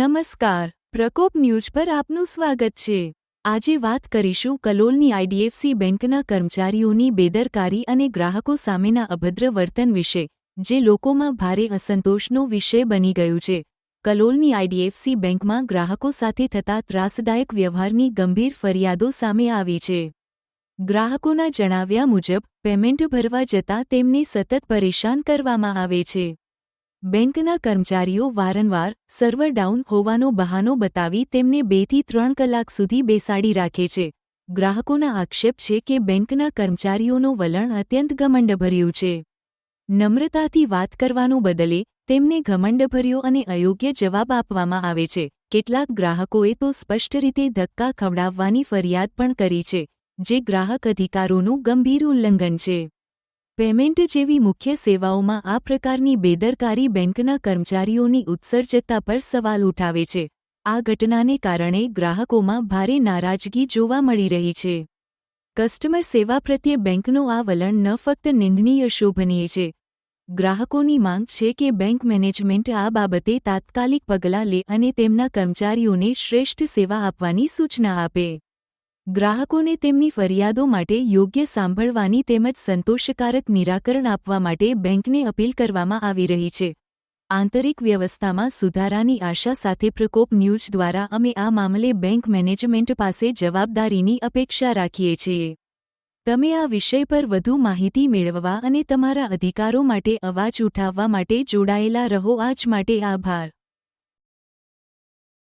નમસ્કાર. પ્રકોપ ન્યૂઝ પર આપનું સ્વાગત છે. આજે વાત કરીશું કલોલની આઈડીએફસી બેંકના કર્મચારીઓની બેદરકારી અને ગ્રાહકો સામેના અભદ્ર વર્તન વિશે, જે લોકોમાં ભારે અસંતોષનો વિષય બની ગયું છે. કલોલની આઈડીએફસી બેંકમાં ગ્રાહકો સાથે થતા ત્રાસદાયક વ્યવહારની ગંભીર ફરિયાદો સામે આવી છે. ગ્રાહકોના જણાવ્યા મુજબ, પેમેન્ટ ભરવા જતાં તેમને સતત પરેશાન કરવામાં આવે છે. બેંકના કર્મચારીઓ વારંવાર સર્વર ડાઉન હોવાનો બહાનો બતાવી તેમને બેથી ત્રણ કલાક સુધી બેસાડી રાખે છે. ગ્રાહકોના આક્ષેપ છે કે બેંકના કર્મચારીઓનું વલણ અત્યંત ઘમંડભર્યું છે. નમ્રતાથી વાત કરવાનું બદલે તેમને ઘમંડભર્યો અને અયોગ્ય જવાબ આપવામાં આવે છે. કેટલાક ગ્રાહકોએ તો સ્પષ્ટ રીતે ધક્કા ખવડાવવાની ફરિયાદ પણ કરી છે, જે ગ્રાહક અધિકારોનું ગંભીર ઉલ્લંઘન છે. પેમેન્ટ જેવી મુખ્ય સેવાઓમાં આ પ્રકારની બેદરકારી બેંકના કર્મચારીઓની ઉત્સર્જકતા પર સવાલ ઉઠાવે છે. આ ઘટનાને કારણે ગ્રાહકોમાં ભારે નારાજગી જોવા મળી રહી છે. કસ્ટમર સેવા પ્રત્યે બેંકનું આ વલણ ન ફક્ત નિંદનીય શોભનીય છે. ગ્રાહકોની માંગ છે કે બેંક મેનેજમેન્ટ આ બાબતે તાત્કાલિક પગલાં લે અને તેમના કર્મચારીઓને શ્રેષ્ઠ સેવા આપવાની સૂચના આપે. ગ્રાહકોને તેમની ફરિયાદો માટે યોગ્ય સાંભળવાની તેમજ સંતોષકારક નિરાકરણ આપવા માટે બેંકને અપીલ કરવામાં આવી રહી છે. આંતરિક વ્યવસ્થામાં સુધારાની આશા સાથે પ્રકોપ ન્યૂઝ દ્વારા અમે આ મામલે બેંક મેનેજમેન્ટ પાસે જવાબદારીની અપેક્ષા રાખીએ છીએ. તમે આ વિષય પર વધુ માહિતી મેળવવા અને તમારા અધિકારો માટે અવાજ ઉઠાવવા માટે જોડાયેલા રહો. આજ માટે આભાર.